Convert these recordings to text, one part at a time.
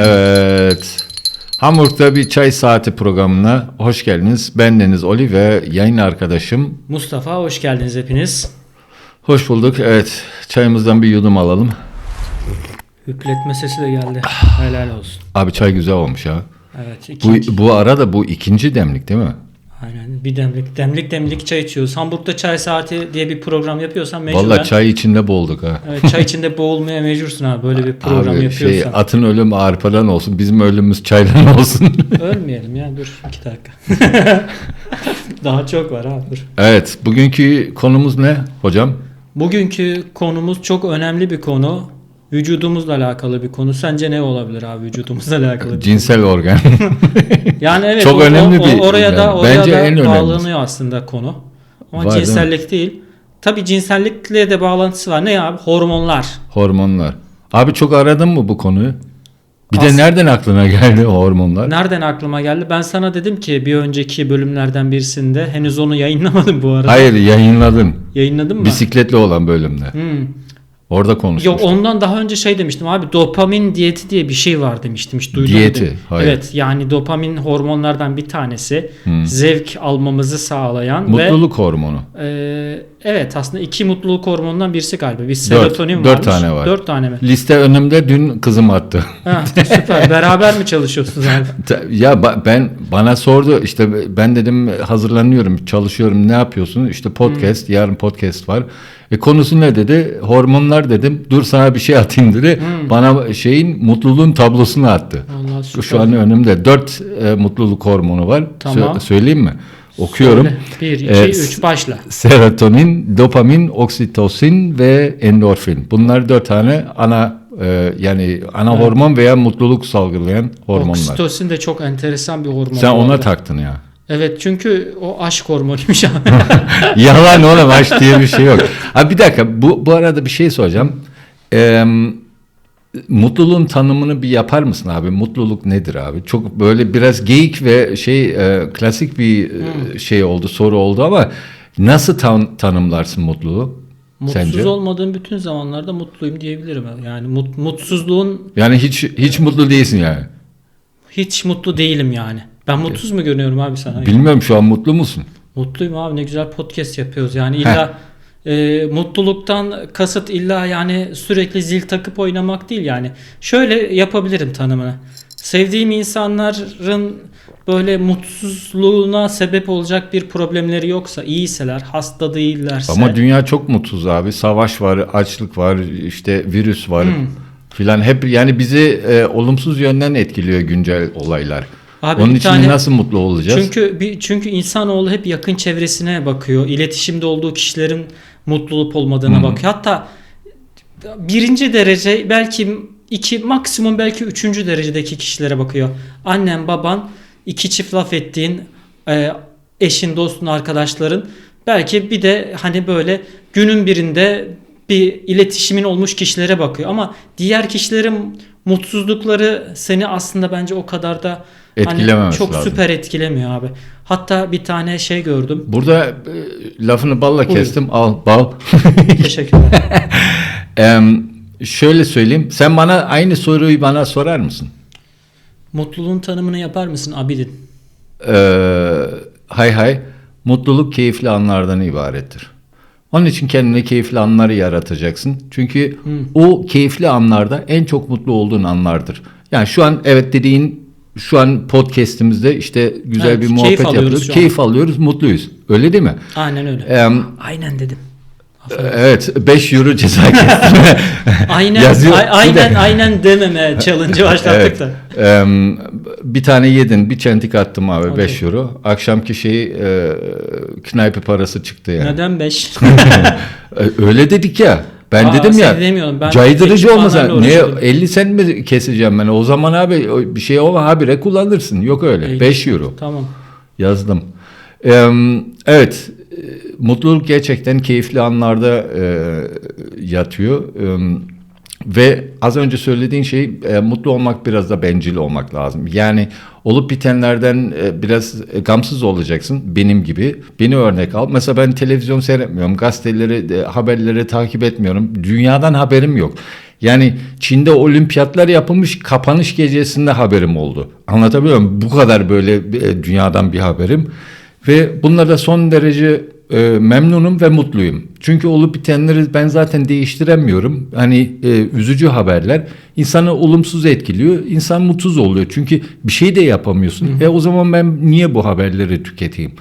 Evet. Hamburg'da bir çay saati programına hoş geldiniz. Ben Deniz Oli ve yayın arkadaşım. Mustafa hoş geldiniz hepiniz. Hoş bulduk. Evet. Çayımızdan bir yudum alalım. Hüpletme sesi de geldi. Helal olsun. Abi çay güzel olmuş ha. Evet. Bu, bu arada bu ikinci demlik değil mi? Aynen. Bir demlik demlik demlik çay içiyoruz. Hamburg'da çay saati diye bir program yapıyorsan mecburen. Vallahi çay içinde boğulduk ha. Evet, çay içinde boğulmaya mecbursun abi böyle bir program Abi şey yapıyorsan. atın ölümü arpadan olsun. Bizim ölümümüz çaydan olsun. Ölmeyelim ya dur iki dakika. Daha çok var abi dur. evet. Bugünkü konumuz ne hocam? Bugünkü konumuz çok önemli bir konu. Vücudumuzla alakalı bir konu. Sence ne olabilir abi vücudumuzla alakalı? bir Cinsel organ. Yani evet Çok o- önemli o- bir- oraya da yani oraya bence da en önemlisi. bağlanıyor aslında konu. Ama Var değil cinsellik değil. Tabii cinsellikle de bağlantısı var. Ne abi? Hormonlar. Hormonlar. Abi çok aradın mı bu konuyu? Bir de As- nereden aklına geldi o hormonlar? Nereden aklıma geldi? Ben sana dedim ki bir önceki bölümlerden birisinde henüz onu yayınlamadım bu arada. Hayır yayınladın. Yayınladın mı? Bisikletli olan bölümde. Hmm. Orada konuşmuştuk. Yok ondan daha önce şey demiştim abi dopamin diyeti diye bir şey var demiştim hiç duydun mu Diyeti, dedim. hayır. Evet yani dopamin hormonlardan bir tanesi. Hmm. Zevk almamızı sağlayan ve Mutluluk hormonu. Ee, evet aslında iki mutluluk hormonundan birisi galiba. Bir Dört. serotonin Dört varmış. tane var. Dört tane mi? Liste önümde dün kızım attı. Ha, süper. Beraber mi çalışıyorsunuz abi? Ya ben bana sordu işte ben dedim hazırlanıyorum, çalışıyorum. Ne yapıyorsun? İşte podcast, Hmm. yarın podcast var. E konusu ne dedi? Hormonlar dedim. Dur sana bir şey atayım dedi. Hmm. Bana şeyin mutluluğun tablosunu attı. Allah süper. Şu an önümde dört e, mutluluk hormonu var. Tamam. Sö- söyleyeyim mi? Okuyorum. Söyle. Bir, iki, Ee, üç başla. Serotonin, dopamin, oksitosin ve endorfin. Bunlar dört tane ana e, yani ana Evet. hormon veya mutluluk salgılayan hormonlar. Oksitosin de çok enteresan bir hormon. Sen ona taktın ya. Evet çünkü o aşk hormonuymuş abi. Yalan oğlum aşk diye bir şey yok. Ha bir dakika bu bu arada bir şey soracağım. Ee, mutluluğun tanımını bir yapar mısın abi? Mutluluk nedir abi? Çok böyle biraz geyik ve şey e, klasik bir e, şey oldu, soru oldu ama nasıl tan- tanımlarsın mutluluğu? Mutsuz Sence? olmadığım bütün zamanlarda mutluyum diyebilirim. Yani mut, mutsuzluğun Yani hiç hiç mutlu değilsin yani. hiç mutlu değilim yani. Ben mutsuz mu görünüyorum abi sana? Bilmiyorum şu an mutlu musun? Mutluyum abi ne güzel podcast yapıyoruz. Yani illa e, mutluluktan kasıt illa yani sürekli zil takıp oynamak değil yani. Şöyle yapabilirim tanımını. Sevdiğim insanların böyle mutsuzluğuna sebep olacak bir problemleri yoksa, iyiyseler, hasta değillerse. Ama dünya çok mutsuz abi. Savaş var, açlık var, işte virüs var Hmm. filan. Hep yani bizi e, olumsuz yönden etkiliyor güncel olaylar. Abi Onun için tane- nasıl mutlu olacağız? Çünkü bir, çünkü insanoğlu hep yakın çevresine bakıyor. İletişimde olduğu kişilerin mutlu olup olmadığına Hı. bakıyor. Hatta birinci derece belki iki maksimum belki üçüncü derecedeki kişilere bakıyor. Annen baban iki çift laf ettiğin e, eşin dostun arkadaşların belki bir de hani böyle günün birinde bir iletişimin olmuş kişilere bakıyor ama diğer kişilerin mutsuzlukları seni aslında bence o kadar da hani çok lazım. süper etkilemiyor abi. Hatta bir tane şey gördüm. Burada e, lafını balla Buyur. kestim. Al bal. Teşekkürler. Em, şöyle söyleyeyim. Sen bana aynı soruyu bana sorar mısın? Mutluluğun tanımını yapar mısın Abidin? Ee, hay hay. Mutluluk keyifli anlardan ibarettir. Onun için kendine keyifli anları yaratacaksın. Çünkü o keyifli anlarda en çok mutlu olduğun anlardır. Yani şu an evet dediğin şu an podcast'imizde işte güzel Evet, bir keyif muhabbet alıyoruz yapıyoruz. Keyif alıyoruz, mutluyuz. Öyle değil mi? Aynen öyle. Em, Aynen dedim. Evet 5 euro ceza kestim. Aynen Yazıyor. aynen aynen dememe challenge başlattık da. Em, bir tane yedin, bir çentik attım abi Okey. 5 euro. Akşamki şey e, knaype parası çıktı yani. Neden 5? E, Öyle dedik ya. Ben Aa, dedim ya. Ben caydırıcı olmasa ne uğraşıyordum. 50 sen mi keseceğim ben? O zaman abi bir şey olma habire kullanırsın. Yok öyle. İyi. 5 euro Tamam. yazdım. Em, evet. E, Mutluluk gerçekten keyifli anlarda e, yatıyor. Em, ve az önce söylediğin şey e, mutlu olmak biraz da bencil olmak lazım. Yani olup bitenlerden e, biraz e, gamsız olacaksın benim gibi. Beni örnek al. Mesela ben televizyon seyretmiyorum. Gazeteleri, e, haberleri takip etmiyorum. Dünyadan haberim yok. Yani Çin'de olimpiyatlar yapılmış kapanış gecesinde haberim oldu. Anlatabiliyor muyum? Bu kadar böyle e, dünyadan bir haberim. Ve bunlarda son derece e, memnunum ve mutluyum. Çünkü olup bitenleri ben zaten değiştiremiyorum. Hani e, üzücü haberler insanı olumsuz etkiliyor. İnsan mutsuz oluyor. Çünkü bir şey de yapamıyorsun. E o zaman ben niye bu haberleri tüketeyim?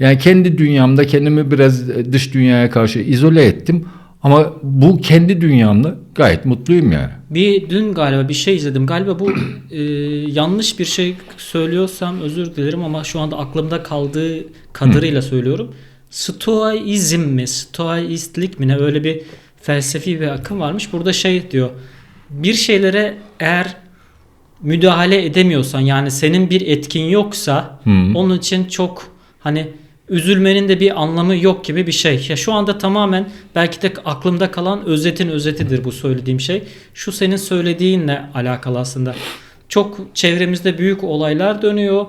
Yani kendi dünyamda kendimi biraz dış dünyaya karşı izole ettim. Ama bu kendi dünyamda gayet mutluyum yani. Bir dün galiba bir şey izledim. Galiba bu e, yanlış bir şey söylüyorsam özür dilerim ama şu anda aklımda kaldığı kadarıyla söylüyorum. Stoizm mi, Stoistlik mi ne öyle bir felsefi bir akım varmış. Burada şey diyor. Bir şeylere eğer müdahale edemiyorsan yani senin bir etkin yoksa Hı. onun için çok hani üzülmenin de bir anlamı yok gibi bir şey. Ya şu anda tamamen belki de aklımda kalan özetin özetidir bu söylediğim şey. Şu senin söylediğinle alakalı aslında. Çok çevremizde büyük olaylar dönüyor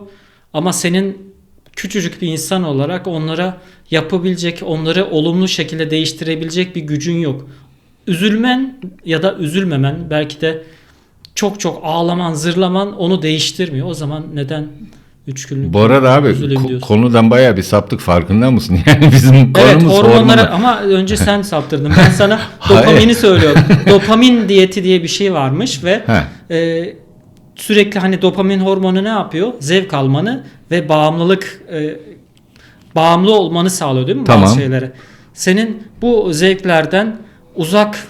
ama senin küçücük bir insan olarak onlara yapabilecek, onları olumlu şekilde değiştirebilecek bir gücün yok. Üzülmen ya da üzülmemen belki de çok çok ağlaman, zırlaman onu değiştirmiyor. O zaman neden üç günlük Bu arada abi ko- konudan bayağı bir saptık farkında mısın? Yani bizim Evet konumuz hormonları hormonlar. ama önce sen saptırdın. Ben sana dopamini söylüyorum. Dopamin diyeti diye bir şey varmış ve e, sürekli hani dopamin hormonu ne yapıyor? Zevk almanı ve bağımlılık e, bağımlı olmanı sağlıyor değil mi Tamam. bazı şeylere? Senin bu zevklerden uzak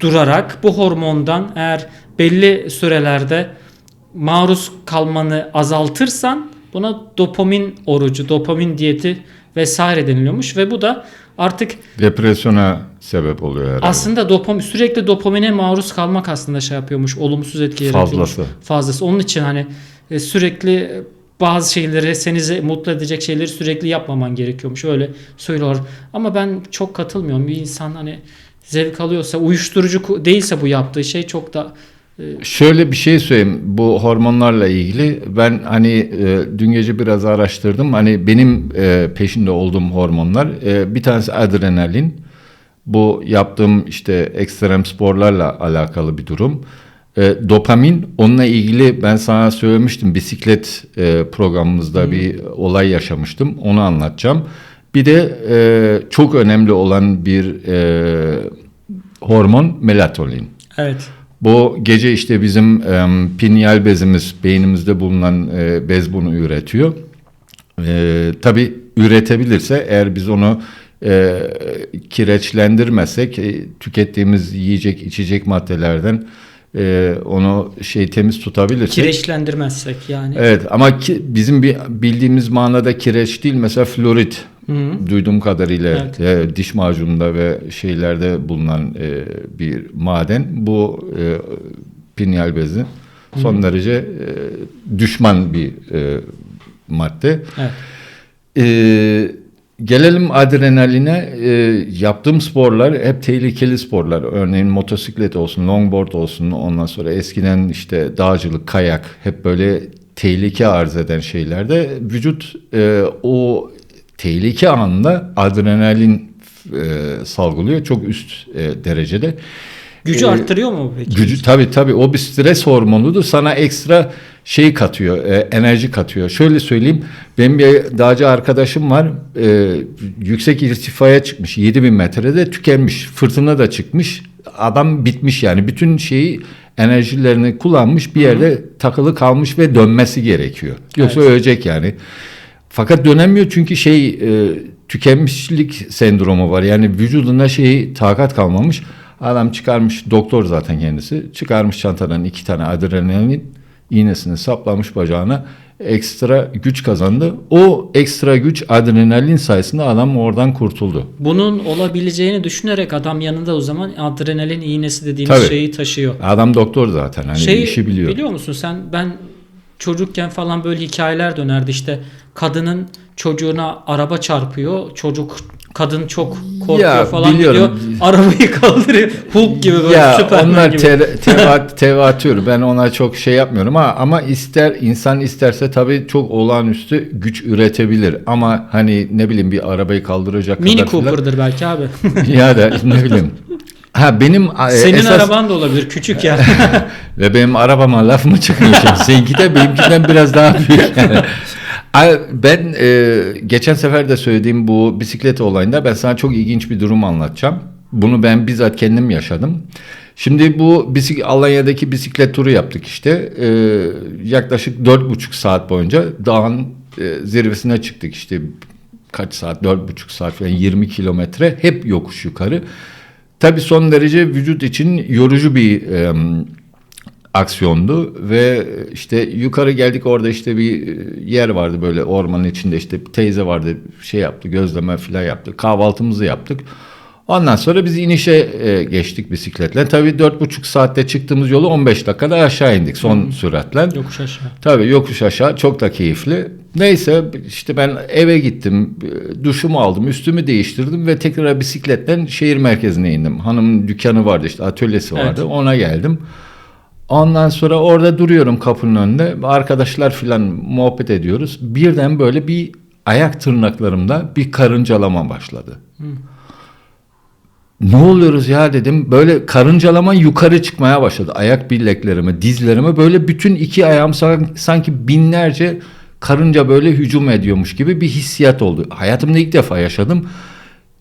durarak bu hormondan eğer belli sürelerde maruz kalmanı azaltırsan buna dopamin orucu, dopamin diyeti vesaire deniliyormuş ve bu da artık Depresyona sebep oluyor herhalde. aslında dopamin sürekli dopamine maruz kalmak aslında şey yapıyormuş, olumsuz etki yaratıyormuş. Fazlası. Fazlası. Onun için hani e, sürekli bazı şeyleri seni mutlu edecek şeyleri sürekli yapmaman gerekiyormuş. Öyle söylüyorlar. Ama ben çok katılmıyorum. Bir insan hani zevk alıyorsa, uyuşturucu değilse bu yaptığı şey çok da Şöyle bir şey söyleyeyim bu hormonlarla ilgili. Ben hani e, dün gece biraz araştırdım. Hani benim e, peşinde olduğum hormonlar e, bir tanesi adrenalin. Bu yaptığım işte ekstrem sporlarla alakalı bir durum. E, dopamin onunla ilgili ben sana söylemiştim bisiklet e, programımızda bir olay yaşamıştım. Onu anlatacağım. Bir de e, çok önemli olan bir e, hormon melatonin. evet. Bu gece işte bizim e, pineal bezimiz beynimizde bulunan e, bez bunu üretiyor. E, tabii üretebilirse eğer biz onu e, kireçlendirmezsek e, tükettiğimiz yiyecek içecek maddelerden e, onu şey temiz tutabilirsek. Kireçlendirmezsek yani. Evet ama ki, bizim bir bildiğimiz manada kireç değil mesela florit Hı hı. duyduğum kadarıyla Evet. e, diş macununda ve şeylerde bulunan e, bir maden bu e, pineal bezi son derece e, düşman bir e, madde. Evet. E, gelelim adrenaline. E, yaptığım sporlar hep tehlikeli sporlar. Örneğin motosiklet olsun, longboard olsun. Ondan sonra eskiden işte dağcılık, kayak hep böyle tehlike arz eden şeylerde vücut e, o tehlike anında adrenalin e, salgılıyor çok üst e, derecede. Gücü Ee, arttırıyor mu peki? Gücü tabii tabii o bir stres hormonudur. Sana ekstra şey katıyor, e, enerji katıyor. Şöyle söyleyeyim. Benim bir dağcı arkadaşım var. E, yüksek irtifaya çıkmış. 7000 metrede tükenmiş. Fırtına da çıkmış. Adam bitmiş yani. Bütün şeyi enerjilerini kullanmış bir yerde takılı kalmış ve dönmesi gerekiyor. Yoksa Evet. ölecek yani. Fakat dönemiyor çünkü şey e, tükenmişlik sendromu var. Yani vücudunda şeyi takat kalmamış. Adam çıkarmış doktor zaten kendisi. Çıkarmış çantadan iki tane adrenalin iğnesini saplamış bacağına. Ekstra güç kazandı. O ekstra güç adrenalin sayesinde adam oradan kurtuldu. Bunun olabileceğini düşünerek adam yanında o zaman adrenalin iğnesi dediğimiz Tabii. şeyi taşıyor. Adam doktor zaten hani şey işi biliyor. biliyor musun sen ben çocukken falan böyle hikayeler dönerdi işte kadının çocuğuna araba çarpıyor çocuk kadın çok korkuyor Ya, falan biliyorum. gidiyor arabayı kaldırıyor Hulk gibi böyle ya Superman onlar gibi. te- teva- tevatür. Ben ona çok şey yapmıyorum ama ama ister insan isterse tabii çok olağanüstü güç üretebilir. Ama hani ne bileyim bir arabayı kaldıracak Mini kadar Cooper'dır belki abi. ya da ne bileyim Ha benim e, Senin esas araban da olabilir küçük yani. ve benim arabama laf mı çıkıyor şimdi? Seninki de benimkinden biraz daha büyük. Yani. Ben e, geçen sefer de söylediğim bu bisiklet olayında ben sana çok ilginç bir durum anlatacağım. Bunu ben bizzat kendim yaşadım. Şimdi bu bisik Alanya'daki bisiklet turu yaptık işte. E, yaklaşık dört buçuk saat boyunca dağın e, zirvesine çıktık işte. Kaç saat? Dört buçuk saat falan 20 kilometre hep yokuş yukarı. Tabii son derece vücut için yorucu bir e, aksiyondu ve işte yukarı geldik orada işte bir yer vardı böyle ormanın içinde işte bir teyze vardı şey yaptı gözleme filan yaptı kahvaltımızı yaptık. Ondan sonra biz inişe e, geçtik bisikletle. Tabii dört buçuk saatte çıktığımız yolu 15 dakikada aşağı indik son süratle. Yokuş aşağı. Tabii yokuş aşağı çok da keyifli. Neyse işte ben eve gittim, e, duşumu aldım, üstümü değiştirdim ve tekrar bisikletten şehir merkezine indim. Hanımın dükkanı vardı işte atölyesi vardı Evet. ona geldim. Ondan sonra orada duruyorum kapının önünde. Arkadaşlar filan muhabbet ediyoruz. Birden böyle bir ayak tırnaklarımda bir karıncalama başladı. Ne oluyoruz ya dedim. Böyle karıncalama yukarı çıkmaya başladı. Ayak bileklerime, dizlerime böyle bütün iki ayağım san- sanki binlerce karınca böyle hücum ediyormuş gibi bir hissiyat oldu. Hayatımda ilk defa yaşadım.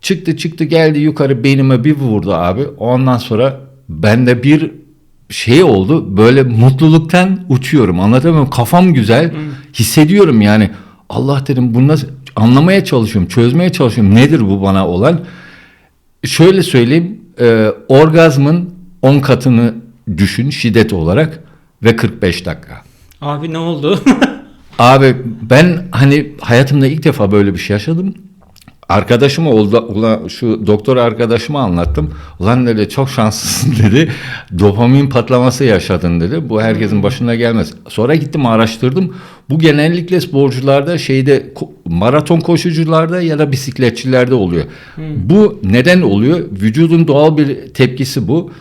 Çıktı çıktı geldi yukarı beynime bir vurdu abi. Ondan sonra bende bir şey oldu. Böyle mutluluktan uçuyorum. Anlatamıyorum. Kafam güzel. Hissediyorum yani. Allah dedim bunu nasıl anlamaya çalışıyorum. Çözmeye çalışıyorum. Nedir bu bana olan? Şöyle söyleyeyim. e, orgazmın 10 katını düşün şiddet olarak ve 45 dakika. Abi ne oldu? Abi ben hani hayatımda ilk defa böyle bir şey yaşadım. Arkadaşıma oldu, ulan şu doktor arkadaşıma anlattım. Ulan dedi çok şanslısın dedi. Dopamin patlaması yaşadın dedi. Bu herkesin başına gelmez. Sonra gittim araştırdım. Bu genellikle sporcularda şeyde maraton koşucularda ya da bisikletçilerde oluyor. Bu neden oluyor? Vücudun doğal bir tepkisi bu.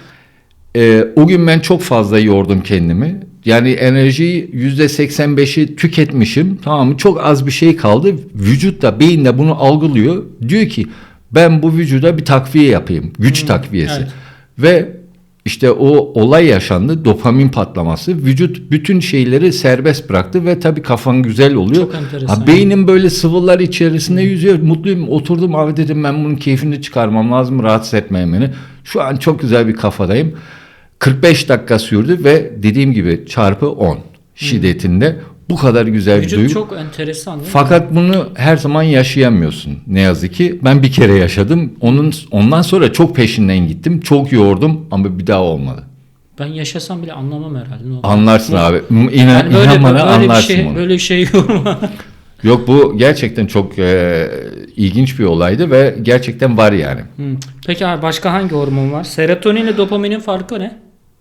Ee, o gün ben çok fazla yordum kendimi. Yani enerjiyi yüzde 85'i tüketmişim. Tamam mı? Çok az bir şey kaldı. Vücut da beyin de bunu algılıyor. Diyor ki ben bu vücuda bir takviye yapayım. Güç takviyesi. evet. Ve işte o olay yaşandı. Dopamin patlaması. Vücut bütün şeyleri serbest bıraktı ve tabii kafan güzel oluyor. Çok enteresan. Ha, beynim böyle sıvılar içerisinde yüzüyor. Mutluyum. Oturdum abi dedim ben bunun keyfini çıkarmam lazım. Rahatsız etmeyeyim beni. Şu an çok güzel bir kafadayım. 45 dakika sürdü ve dediğim gibi çarpı 10 şiddetinde bu kadar güzel bir Vücut duygu. çok enteresan değil mi? Fakat bunu her zaman yaşayamıyorsun ne yazık ki. Ben bir kere yaşadım. Onun ondan sonra çok peşinden gittim. Çok yordum ama bir daha olmadı. Ben yaşasam bile anlamam herhalde. Ne. Anlarsın Bu- abi. İnan, Yani böyle, inan bana böyle bir anlarsın şey bunu. böyle bir şey yorma. Yok bu gerçekten çok e, ilginç bir olaydı ve gerçekten var yani. Hmm. Peki abi başka hangi hormon var? Serotonin ile dopaminin farkı ne?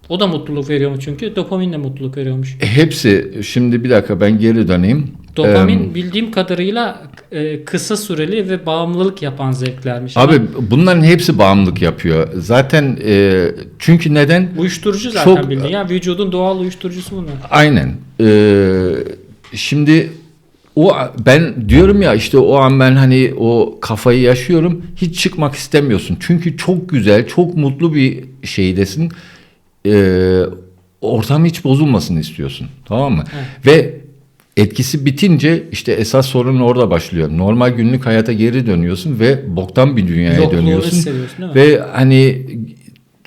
O da mutluluk veriyormuş çünkü. Dopamin de mutluluk veriyormuş. Hepsi şimdi bir dakika ben geri döneyim. Dopamin Ee, bildiğim kadarıyla e, kısa süreli ve bağımlılık yapan zevklermiş. abi Ama bunların hepsi bağımlılık yapıyor. Zaten e, çünkü neden? uyuşturucu zaten çok- bildiğin. Ya vücudun doğal uyuşturucusu bunlar. Aynen. Ee, şimdi o ben diyorum ya işte o an ben hani o kafayı yaşıyorum. Hiç çıkmak istemiyorsun. Çünkü çok güzel, çok mutlu bir şeydesin. Ee, ortam hiç bozulmasın istiyorsun. Tamam mı? Ve etkisi bitince işte esas sorun orada başlıyor. Normal günlük hayata geri dönüyorsun ve boktan bir dünyaya Yokluğu dönüyorsun. Ve hani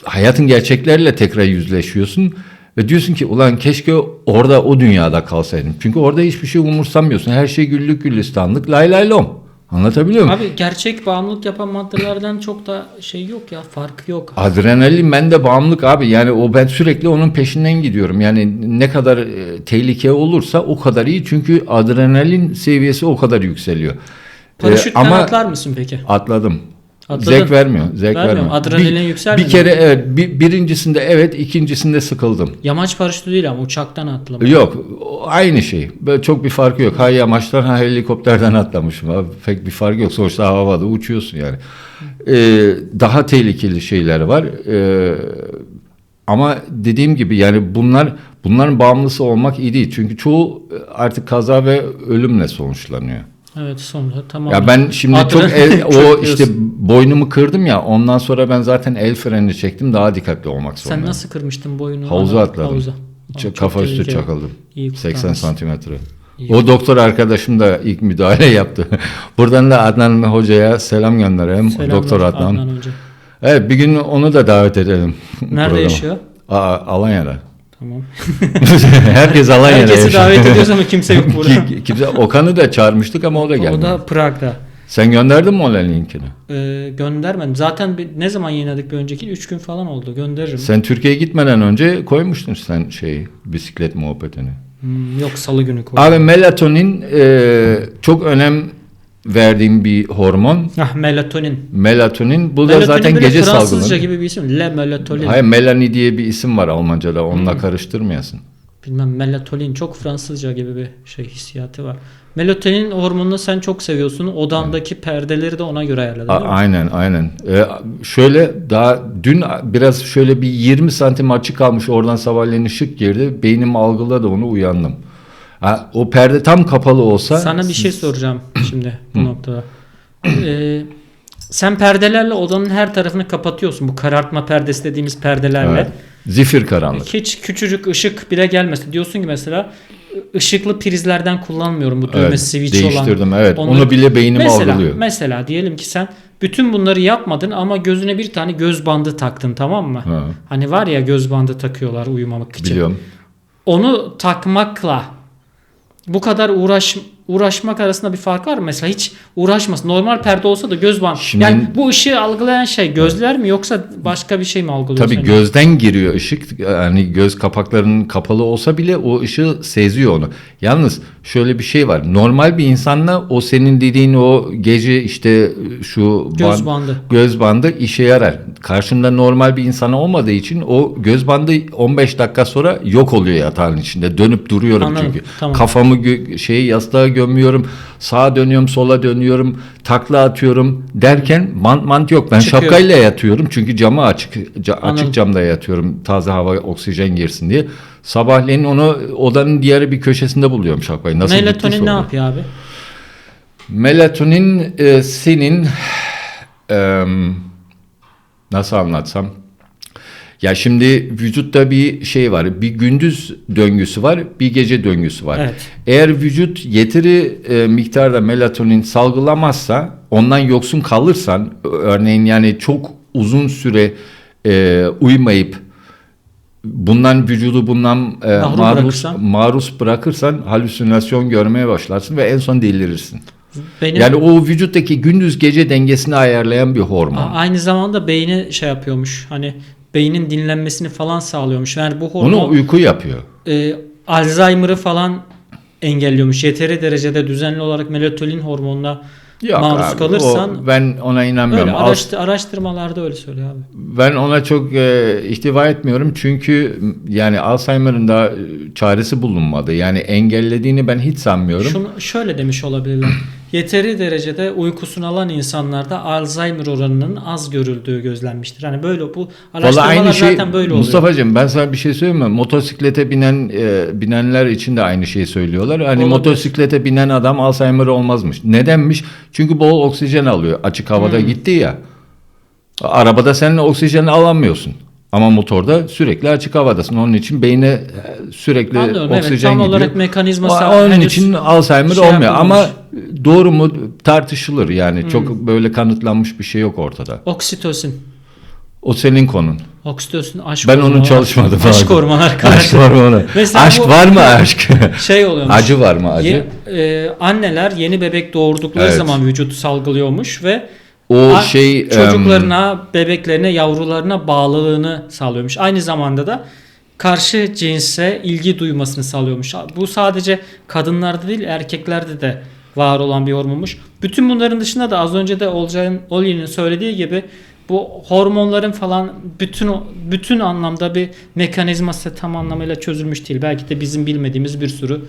hayatın gerçekleriyle tekrar yüzleşiyorsun ve diyorsun ki ulan keşke orada o dünyada kalsaydım. Çünkü orada hiçbir şey umursamıyorsun. Her şey güllük gülistanlık lay lay lom. Anlatabiliyor muyum? Abi gerçek bağımlılık yapan maddelerden çok da şey yok ya farkı yok. Adrenalin bende bağımlılık abi. Yani o ben sürekli onun peşinden gidiyorum. Yani ne kadar e, tehlike olursa o kadar iyi. Çünkü adrenalin seviyesi o kadar yükseliyor. Ee, Paraşütten ama atlar mısın peki? atladım. Atladın. Zevk vermiyor. Zevk Vermiyor. Adrenalin yükselmiyor Bir kere evet. Bir, birincisinde evet. ikincisinde sıkıldım. Yamaç paraşütü değil ama uçaktan atlama. Yok aynı şey. Böyle çok bir farkı yok. Ha yamaçtan ha helikopterden atlamışım. Abi. Pek bir farkı yok. Sonuçta havada uçuyorsun yani. Ee, daha tehlikeli şeyler var. Ee, ama dediğim gibi yani bunlar bunların bağımlısı olmak iyi değil. Çünkü çoğu artık kaza ve ölümle sonuçlanıyor. Evet sonra tamam. Ya ben şimdi Hatırı- çok el- o işte boynumu kırdım ya ondan sonra ben zaten el freni çektim daha dikkatli olmak Sen zorundayım. nasıl kırmıştın boyunu? Havuza atladım. Havuza. Ç- çok kafa üstü çakıldım. İyi 80 kurtarmışsın. santimetre. İyi. O doktor arkadaşım da ilk müdahale yaptı. Buradan da Adnan Hoca'ya selam göndereyim. Selamlar doktor Adnan. Adnan Hoca. Evet bir gün onu da davet edelim. Nerede yaşıyor? Aa, Alanya'da. Tamam. Herkes Alanya'da Herkesi yaşıyor. davet ediyoruz ama kimse yok burada. Ki- Kimse, Okan'ı da çağırmıştık ama o da gelmedi. o da Prag'da. Sen gönderdin mi onun linkini? Ee, göndermedim. Zaten bir, ne zaman yayınladık bir önceki? 3 gün falan oldu. Gönderirim. Sen Türkiye'ye gitmeden önce koymuştun sen şeyi bisiklet muhabbetini. Hmm, yok salı günü koydum. Abi melatonin e, çok önem verdiğim bir hormon. Ah melatonin. Melatonin bu da melatonin zaten böyle gece Fransızca salgılanıyor. gibi bir isim. Le melatonin. Hayır Melanie diye bir isim var Almanca'da onunla karıştırmayasın. Bilmem melatonin çok Fransızca gibi bir şey hissiyatı var. Melatonin hormonunu sen çok seviyorsun. Odandaki perdeleri de ona göre ayarladın A- aynen aynen. E, şöyle daha dün biraz şöyle bir 20 santim açık kalmış oradan sabahleyin ışık girdi. Beynim algıladı onu uyandım. Ha, o perde tam kapalı olsa Sana bir şey soracağım şimdi bu noktada. Ee, sen perdelerle odanın her tarafını kapatıyorsun. Bu karartma perdesi dediğimiz perdelerle. Evet. Zifir karanlık. Hiç küçücük ışık bile gelmesi. Diyorsun ki mesela ışıklı prizlerden kullanmıyorum bu düğme Evet, switch olan. değiştirdim evet. Onları- Onu bile beynim mesela, algılıyor. Mesela diyelim ki sen bütün bunları yapmadın ama gözüne bir tane göz bandı taktın tamam mı? Ha, Hani var ya göz bandı takıyorlar uyumamak için. biliyorum. Onu takmakla bu kadar uğraş uğraşmak arasında bir fark var mı? Mesela hiç uğraşmasın. Normal perde olsa da göz bandı. Şimdi- yani bu ışığı algılayan şey gözler mi yoksa başka bir şey mi algılıyor? Tabii seni? gözden giriyor ışık. Yani göz kapaklarının kapalı olsa bile o ışığı seziyor onu. Yalnız şöyle bir şey var. Normal bir insanla o senin dediğin o gece işte şu Göz ban- bandı. göz bandı işe yarar. Karşında normal bir insan olmadığı için o göz bandı 15 dakika sonra yok oluyor yatağın içinde. Dönüp duruyorum Anladım, çünkü. tamam. Kafamı gö- şeyi yastığa gömüyorum. Sağa dönüyorum, sola dönüyorum. Takla atıyorum derken mant mant yok. Ben Çıkıyor. şapkayla yatıyorum çünkü camı açık ca- Anladım. açık camda yatıyorum. Taze hava, oksijen girsin diye. Sabahleyin onu odanın diğer bir köşesinde buluyorum şapkayı. Nasıl Melatonin ne yapıyor abi? Melatonin e, senin e, nasıl anlatsam? Ya şimdi vücutta bir şey var. Bir gündüz döngüsü var, bir gece döngüsü var. Evet. Eğer vücut yeteri e, miktarda melatonin salgılamazsa, ondan yoksun kalırsan, örneğin yani çok uzun süre e, uyumayıp bundan vücudu bundan e, maruz bırakırsan? maruz bırakırsan halüsinasyon görmeye başlarsın ve en son delirirsin. Benim Yani o vücuttaki gündüz gece dengesini ayarlayan bir hormon. Aynı zamanda beyni şey yapıyormuş. Hani beynin dinlenmesini falan sağlıyormuş. Yani bu hormon Onu uyku yapıyor. e, Alzheimer'ı falan engelliyormuş. Yeteri derecede düzenli olarak melatonin hormonuna Yok maruz abi, kalırsan o- ben ona inanmıyorum. öyle As- araştı- araştırmalarda öyle söylüyor abi. Ben ona çok e, ihtiva etmiyorum çünkü yani Alzheimer'ın da e, çaresi bulunmadı. Yani engellediğini ben hiç sanmıyorum. Şunu şöyle demiş olabilirler. Yeteri derecede uykusunu alan insanlarda Alzheimer oranının az görüldüğü gözlenmiştir. Hani böyle bu araştırmalar aynı şey zaten böyle oluyor. Mustafa'cığım ben sana bir şey söyleyeyim mi? Motosiklete binen e, binenler için de aynı şeyi söylüyorlar. Hani Olabilir. motosiklete binen adam Alzheimer olmazmış. Nedenmiş? Çünkü bol oksijen alıyor. Açık havada Hmm. gitti ya. Arabada sen oksijen alamıyorsun. Ama motorda sürekli açık havadasın. Onun için beyne e, sürekli Anlıyorum, evet, oksijen tam gidiyor. olarak mekanizması O- Onun henüz için Alzheimer şey olmuyor. Ama yapılmamış. Doğru mu tartışılır. Yani Hmm. çok böyle kanıtlanmış bir şey yok ortada. Oksitosin. O senin konun. Oksitosin aşk Ben hormonu. onun çalışmadım. Aşk Pardon. hormonu arkadaşlar. Aşk var mı ona? Mesela aşk bu- var mı aşk? Şey oluyormuş. acı var mı acı? Ye- e, anneler yeni bebek doğurdukları Evet. zaman vücut salgılıyormuş ve o a- şey çocuklarına, bebeklerine, yavrularına bağlılığını sağlıyormuş. Aynı zamanda da karşı cinse ilgi duymasını sağlıyormuş. Bu sadece kadınlarda değil erkeklerde de var olan bir hormonmuş. Bütün bunların dışında da az önce de Olcay'ın Oli'nin söylediği gibi bu hormonların falan bütün bütün anlamda bir mekanizması tam anlamıyla çözülmüş değil. Belki de bizim bilmediğimiz bir sürü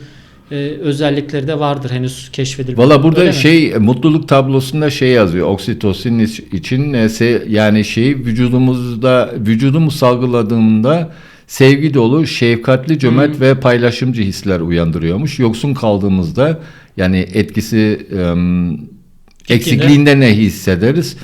e, özellikleri de vardır henüz keşfedilmedi. Valla burada Öyle mi? şey mutluluk tablosunda şey yazıyor. Oksitosin iç- için e, yani şey vücudumuzda vücudumuz salgıladığında sevgi dolu, şefkatli, cömert ve paylaşımcı hisler uyandırıyormuş. Yoksun kaldığımızda yani etkisi em, eksikliğinde ne hissederiz?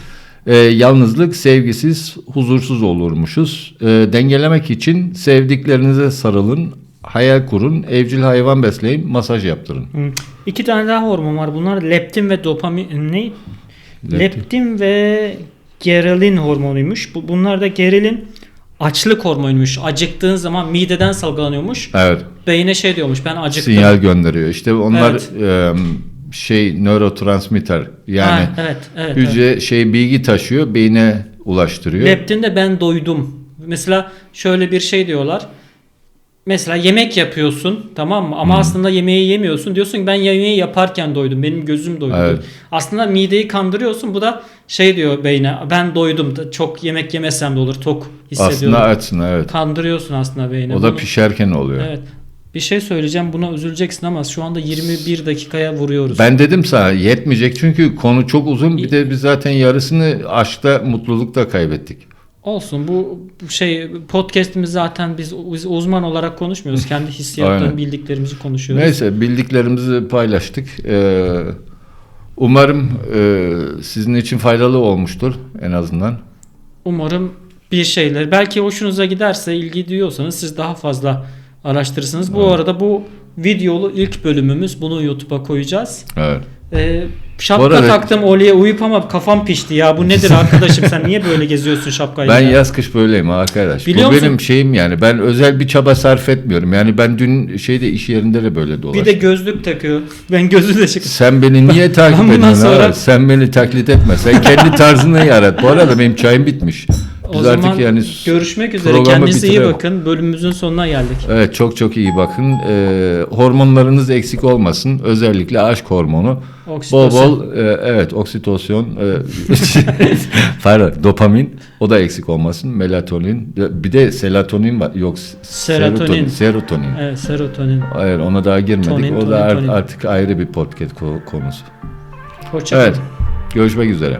Ee, yalnızlık, sevgisiz, huzursuz olurmuşuz. Ee, dengelemek için sevdiklerinize sarılın, hayal kurun, evcil hayvan besleyin, masaj yaptırın. Hı. İki tane daha hormon var. Bunlar leptin ve dopamin ne? Leptin. Leptin ve gerelin hormonuymuş. Bu, bunlar da gerelin açlık hormonuymuş. Acıktığın zaman mideden salgılanıyormuş. Evet, Beyne şey diyormuş ben acıktım. sinyal gönderiyor. İşte onlar Evet. em, şey nörotransmitter yani Ha, evet, evet, hücre şey bilgi taşıyor, beyine ulaştırıyor. Leptin de ben doydum. Mesela şöyle bir şey diyorlar. Mesela yemek yapıyorsun tamam mı? Ama aslında yemeği yemiyorsun. Diyorsun ki ben yemeği yaparken doydum. Benim gözüm doydu. Evet. Aslında mideyi kandırıyorsun. Bu da şey diyor beyne. Ben doydum. Çok yemek yemesem de olur. Tok hissediyorum. Aslında açsın evet. Kandırıyorsun aslında beyni. O da Bunu- pişerken oluyor. Evet. Bir şey söyleyeceğim. Buna üzüleceksin ama şu anda 21 dakikaya vuruyoruz. Ben dedim sana yetmeyecek çünkü konu çok uzun. Bir de biz zaten yarısını aşkta, mutlulukta kaybettik. Olsun bu bu şey podcast'imiz zaten biz, biz uzman olarak konuşmuyoruz. Kendi hissiyatlarını bildiklerimizi konuşuyoruz. Neyse bildiklerimizi paylaştık. Ee, umarım e, sizin için faydalı olmuştur en azından. Umarım bir şeyler belki hoşunuza giderse ilgi duyuyorsanız siz daha fazla araştırırsınız. Bu Evet. arada bu videolu ilk bölümümüz. Bunu YouTube'a koyacağız. Evet. Ee, şapka arada- taktım Oli'ye uyup ama kafam pişti ya. Bu nedir arkadaşım sen niye böyle geziyorsun şapkayla? Ben yaz kış böyleyim arkadaş. Biliyor Bu musun? benim şeyim yani. Ben özel bir çaba sarf etmiyorum. Yani ben dün şeyde iş yerinde de böyle dolaştım. bir de gözlük takıyor. Ben gözü de çıktım. Sen beni niye takip ediyorsun? sonra-? Sen beni taklit etme. Sen kendi tarzını yarat. Bu arada benim çayım bitmiş. O Biz zaman artık yani görüşmek üzere. programı Kendinize iyi bitirelim. bakın. Bölümümüzün sonuna geldik. Evet çok çok iyi bakın. Ee, hormonlarınız eksik olmasın. Özellikle aşk hormonu. Bol Oksitosin. bol e, evet oksitosyon, e, pardon dopamin o da eksik olmasın. Melatonin bir de selatonin var. Yok Serotonin. Serotonin. Evet serotonin. Hayır ona daha girmedik. Tonin, o tonin, da art- tonin. artık ayrı bir podcast ko- konusu. Hoşçakalın. Evet. Görüşmek üzere.